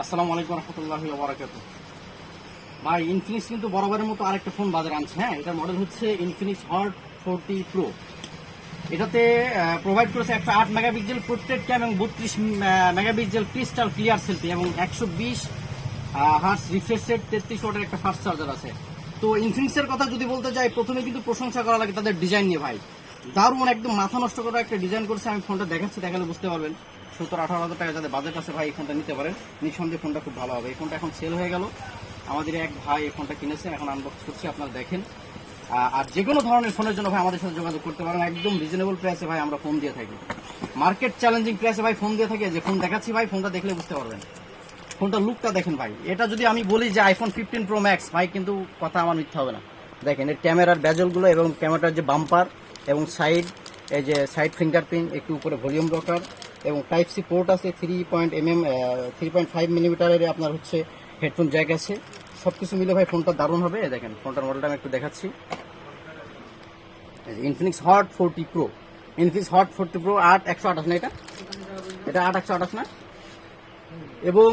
আসসালামু আলাইকুম রহমতুল্লাহ বারাকাত ভাই ইনফিনিক্স কিন্তু বরাবরের মতো আরেকটা ফোন বাজারে আনছে হ্যাঁ? এটার মডেল হচ্ছে ইনফিনিক্স হট ফোরটি প্রো এটাতে প্রোভাইড করেছে একটা আট মেগাপিক্সেল প্রোটেক্ট ক্যাম এবং বত্রিশ মেগাপিক্সেল ক্রিস্টাল ক্লিয়ার সেলফি এবং একশো বিশ হার্স রিফ্রেশ তেত্রিশ ওয়াটের একটা ফাস্ট চার্জার আছে। তো ইনফিনিক্সের কথা যদি বলতে যাই, প্রথমে কিন্তু প্রশংসা করা লাগে তাদের ডিজাইন নিয়ে, ভাই। দারুণ একদম মাথা নষ্ট করা একটা ডিজাইন করেছে, আমি ফোনটা দেখাচ্ছি, দেখালে বুঝতে পারবেন। সত্তর, আঠারো হাজার টাকা যাদের বাজেট আছে ভাই এই ফোনটা নিতে পারেন। নিঃসন্দেহে ফোনটা খুব ভালো হবে। এই ফোনটা এখন সেল হয়ে গেল। আমাদের এক ভাই এই ফোনটা কিনেছেন এখন আনবক্স করছি, আপনারা দেখেন। আর যে কোনো ধরনের ফোনের জন্য ভাই আমাদের সাথে যোগাযোগ করতে পারেন। একদম রিজনেবল প্রাইসে ভাই আমরা ফোন দিয়ে থাকি। মার্কেট চ্যালেঞ্জিং প্রাইসে ভাই ফোন দিয়ে থাকি, যে ফোন দেখাচ্ছি ভাই ফোনটা দেখলে বুঝতে পারবেন। ফোনটা লুকটা দেখেন ভাই। এটা যদি আমি বলি যে আইফোন ফিফটিন প্রো ম্যাক্স ভাই কিন্তু কথা আমার মিথ্যা হবে না। দেখেন এর ক্যামেরার ব্যাজলগুলো এবং ক্যামেরার যে বাম্পার এবং সাইড এই যে সাইড ফিঙ্গারপ্রিন্ট একটু উপরে ভলিউম রকার এবং টাইপ সি পোর্ট আছে three point M M three point five মিলিমিটারের আপনার হচ্ছে হেডফোন জ্যাক আছে। সব কিছু মিলে ভাই ফোনটা দারুণ হবে। দেখেন ফোনটার মডেলটা আমি একটু দেখাচ্ছি। Infinix Hot forty Pro Infinix Hot forty Pro আট একশো আঠাশ না এটা? এটা আট একশো আঠাশ না? এবং